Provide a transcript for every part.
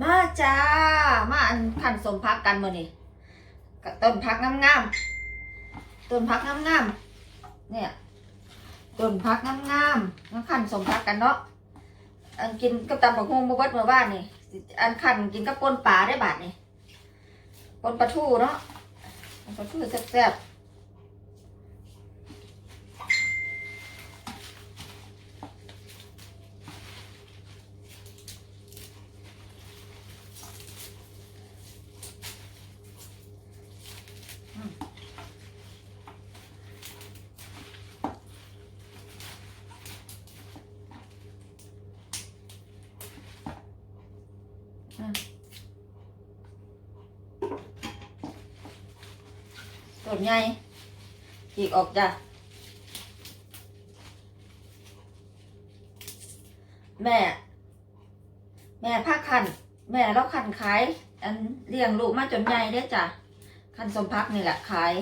มาจ้า มาอันขันสมพักกันมือนี่กับต้นพักงามๆต้นพักงามๆเนี่ยต้นพักงามๆมาขันสมพักกันเนาะอันกินกับตำบักฮวงบวบดเมื่อวานนี่อันขันกินกับปนปลาได้บาทนี่ปนปลาทูเนาะปลาทูแซ่บๆ นใหญ่ฉีกออกจ้ะแม่ แม่พักขัน แม่เราขันขาย อันเลี้ยงลูกมาจนใหญ่เด้จ้ะขันสมพักนี่แหละขาย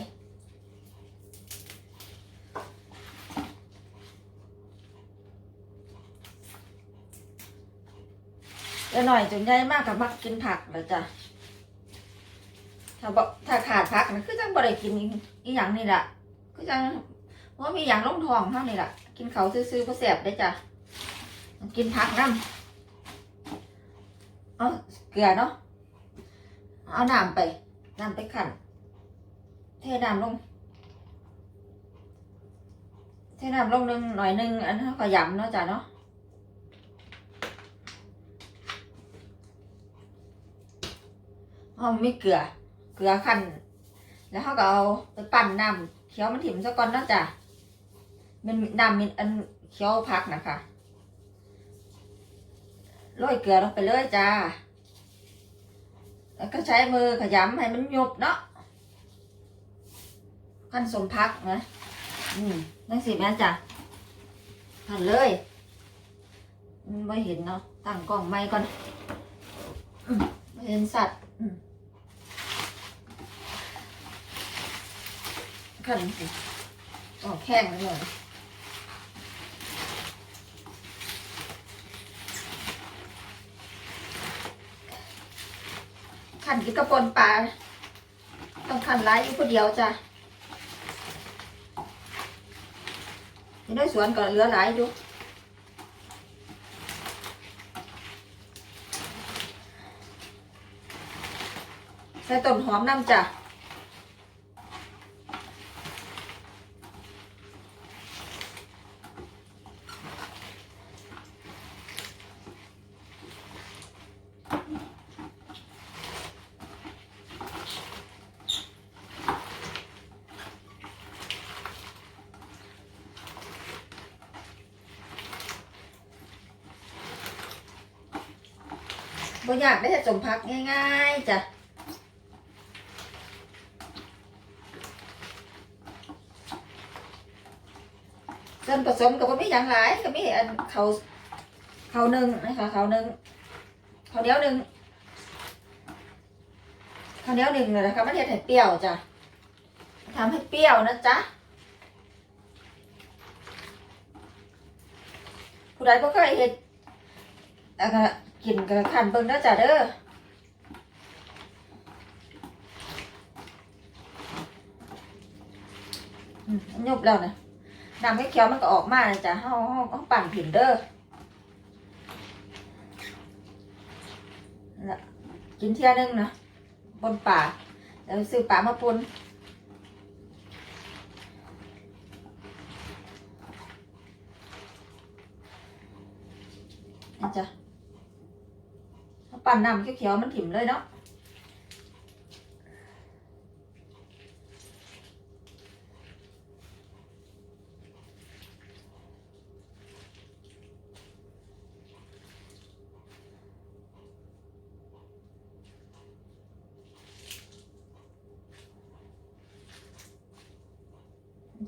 แล้วหน่อยจนใหญ่มากกับมักกินผักเลยจ้ะ ถ้าบอถ้าขาดผักนะคือจังบ่ได้กินอีหยังนี่แหละคือจังว่ามีอย่างลงทองเท่านี่แหละกินเขาซื่อๆก็แสบได้จ้ะกินผักน้ำเอาเกลือเนาะเอาน้ำไปน้ำไปขันเทน้ำลงเทน้ำลงหนึ่งหน่อยหนึ่งอันนั้นขอยำเนาะจ้ะเนาะเอาไม่เกลือ ลือขันแล้วเขาก็เอาไปปั่นน้ำเคี้ยวมันถิ่มซะก่อนเนาะจ้ะมันน้ำมันอันเคี้ยวพักนะคะโรยเกลือลงไปเลยจ้า แล้วก็ใช้มือขยำให้มันหยุบเนาะขั้นสมพักนะ อืมนั่นสิแม่จ้ะหั่นเลยมันไม่เห็นเนาะตั้งกล้องไม้ก่อนอมไม่เห็นสัตว์ อืม ขันสิออกแข้งเลยขันกินกระปนปลาต้องขันร้ายอยู่คนเดียวจ้ะอยู่ในสวนก็เหลือหลายอยู่ใส่ต้นหอมน้ำจ้ะ บ่อยากได้แต่สมพักง่ายๆจ้ะส่วนผสมกับว่ามีอย่างหลายก็มีอันเขาเขาหนึ่งนะคะเขาหนึ่งเขาเหนียวหนึ่งเขาเหนียวหนึ่งเลยนะคะไม่ได้ให้เปรี้ยวจ้ะทำให้เปรี้ยวนะจ๊ะผู้ใดก็เคยเห็นอะ กินกระขันเบิ่งนะจ๊ะเด้ออืมยุบแล้วนะน้ำเขียวมันก็ออกมาเลยจ้ะเฮาเฮาเฮาปั่นผินเด้อนั่นล่ะกินเที่ยนึงนะบนป่าแล้วซื้อป่ามาปนนี่จ้ะเอา ปั่นน้ำเขียวๆมันถิ่มเลยเนาะ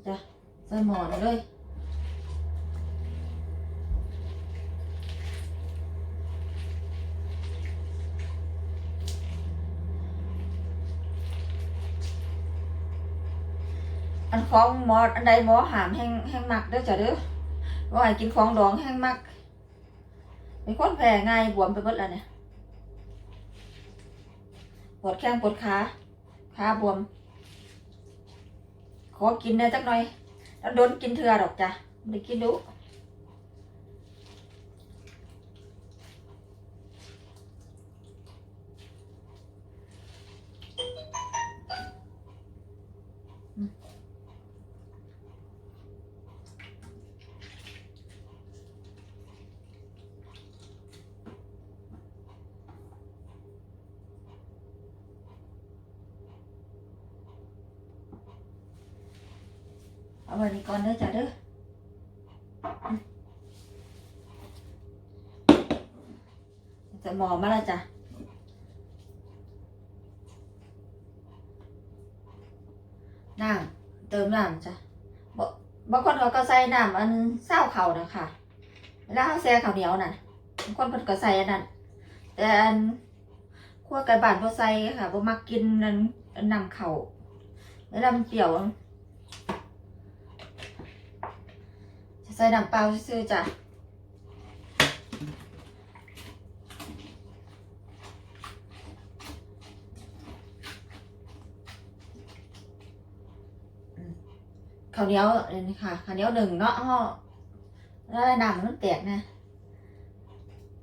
จ้ะใส่หมอนเลย ของหมออันใดหมอหามแห้งแห้งมักเด้อจ้ะเด้อว่าให้กินของดองแห้งมักเป็นคนแพ้ง่ายบวมไปหมดแล้วเนี่ยปวดแข้งปวดขาขาบวม ขอกินได้สักหน่อยแล้วโดนกินเถื่อดอกจ้ะไม่กินดู เอาไว้นี่ก่อนเด้อจ้ะเด้อจะหมอมาแล้วจ้ะน้ำเติมน้ำจ้ะบางคนเขาก็ใส่น้ำอันเศร้าเขานะคะเวลาเขาแซ่ข้าวเหนียวน่ะบางคนเพิ่นก็ใส่อันนั้นแต่อันขั้วไก่บ้านบ่ใส่ค่ะบ่มักกินอันอันน้ำเขาเวลามันเปรี้ยว จะ ใส่น้ำเปล่าซื่อจ้ะข้าวเหนียวนี่ค่ะข้าวเหนียวหนึ่งเนาะห่อแล้วน้ำมันแตกนะ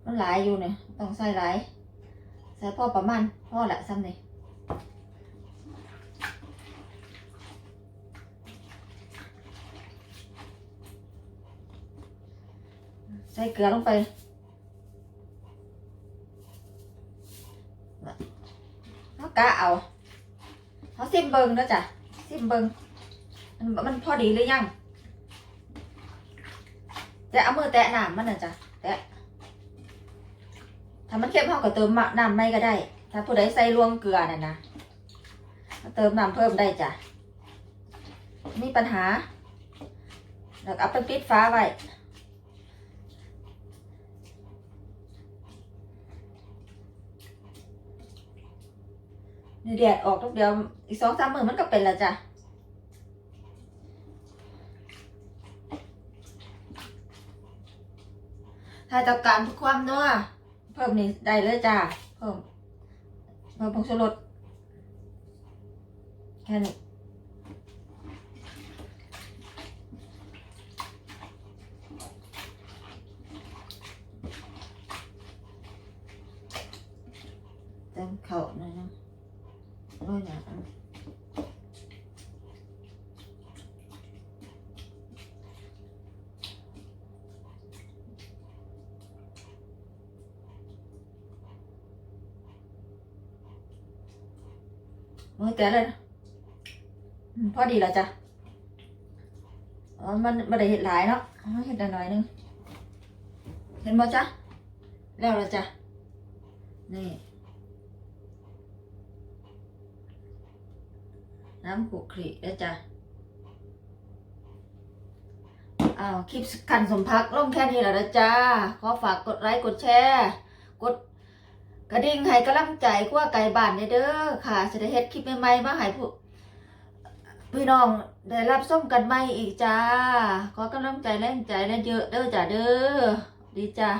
มันหลายอยู่เนี่ยต้องใส่หลายใส่พ่อประมาณพ่อละซ้ำนี่ ส่เกลือลงไปเขากะเอาเขาซิมเบิงนะจ้ะซิมเบิงมันมันพอดีหรือยังจะเอามือแตะน้ำมันน่ะจ้ะแตะถ้ามันเข้มเขาก็เติมน้ำไม่ก็ได้ ถ้าผู้ใดใส่รวงเกลือน่ะนะเติมน้ำเพิ่มได้จ้ะมีปัญหาแล้วก็เอาไปปิดฟ้าไว้ นี่แดดออกทุกเดียว อีกสองสามมือมันก็เป็นแล้วจ้ะถ้าต้องการความนัวเพิ่มนี่ได้เลยจ้ะ เพิ่ม เพิ่มผงชูรสแค่นี้เต็มเข่าหน่อยนะโอ้ยนะ มือแต่เลยพอดีแล้วจ้ะอ๋อมันไม่ได้เห็ดหลายเนาะเห็ดหน่อยนึงเห็นบ่จ๊ะแล้วล้วจ้ะนี่น้ำขูกขรีแล้วจ้ะอ้าวคลิปกันสมพักล่มแค่นี้แล้วนะจ้าขอฝากกดไลค์กดแชร์ กด กระดิ่งให้กำลังใจขั้วไก่บ้านเด้อค่ะจะได้เฮ็ดคลิปใหม่ๆมาให้ผู้พี่น้องได้รับส้มกันใหม่อีกจ้า ขอกำลังใจแรงใจและเยอะเด้อจ้าเด้อดีจ้า